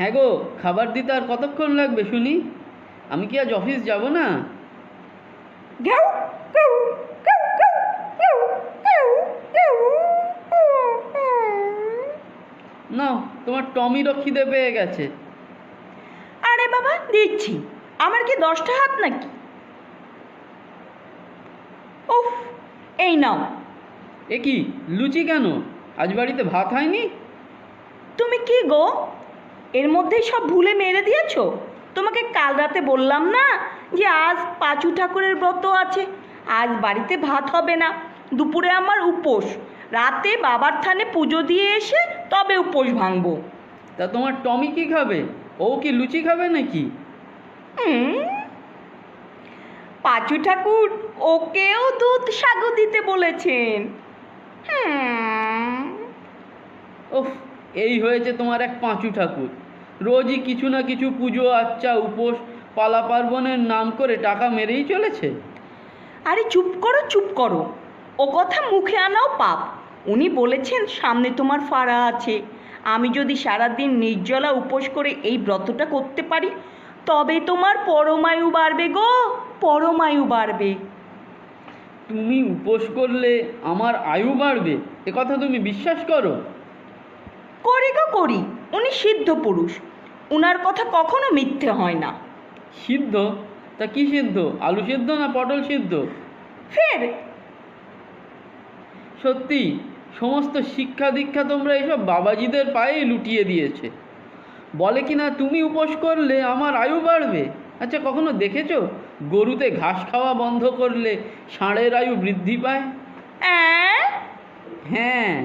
হ্যাঁ গো খাবার দিতে আর কতক্ষণ লাগবে শুনি? আমি কি আজ অফিস যাব না? নাও তোমার টমিরও খিদে পেয়ে গেছে। আরে বাবা দিচ্ছি। আমার কি দশটা হাত নাকি? উফ এই নাও। এ কি লুচি কেন? আজ বাড়িতে ভাত হয়নি? তুমি কি গো? এর মধ্যেই সব ভুলে মেরে দিয়েছ? তোমাকে কাল রাতে বললাম না যে আজ পাঁচু ঠাকুরের ব্রত আছে? আজ বাড়িতে ভাত হবে না। দুপুরে আমার উপোস। রাতে বাবার থানে পুজো দিয়ে এসে তবে উপোস ভাঙবো। তা তোমার টমি কি খাবে? ও কি লুচি খাবে নাকি? পাঁচু ঠাকুর ওকেও দুধ সাগু দিতে বলেছেন। ওফ এই হয়েছে তোমার এক পাঁচু ঠাকুর। রোজই কিছু না কিছু পুজো আচ্চা উপোস পালা পার্বণের নাম করে টাকা মেরেই চলেছে। আরে চুপ করো চুপ করো। ও কথা মুখে আনাও পাপ। উনি বলেছেন সামনে তোমার ফাড়া আছে। আমি যদি সারাদিন নির্জলা উপোস করে এই ব্রতটা করতে পারি তবে তোমার পরমায়ু বাড়বে গো পরমায়ু বাড়বে। তুমি উপোস করলে আমার আয়ু বাড়বে। এ কথা তুমি বিশ্বাস করো? করি গো করি উনি সিদ্ধ পুরুষ। উনার কথা কখনো মিথ্যে হয় না। সিদ্ধ? তা কি সিদ্ধ? আলু সিদ্ধ না পটল সিদ্ধ? ফের? সত্যি সমস্ত শিক্ষা দীক্ষা তোমরা এইসব বাবাজিদের পায়েই লুটিয়ে দিয়েছে। বলে কি না তুমি উপোস করলে আমার আয়ু বাড়বে? আচ্ছা কখনো দেখেছ? গরুতে ঘাস খাওয়া বন্ধ করলে ষাঁড়ের আয়ু বৃদ্ধি পায়? হ্যাঁ।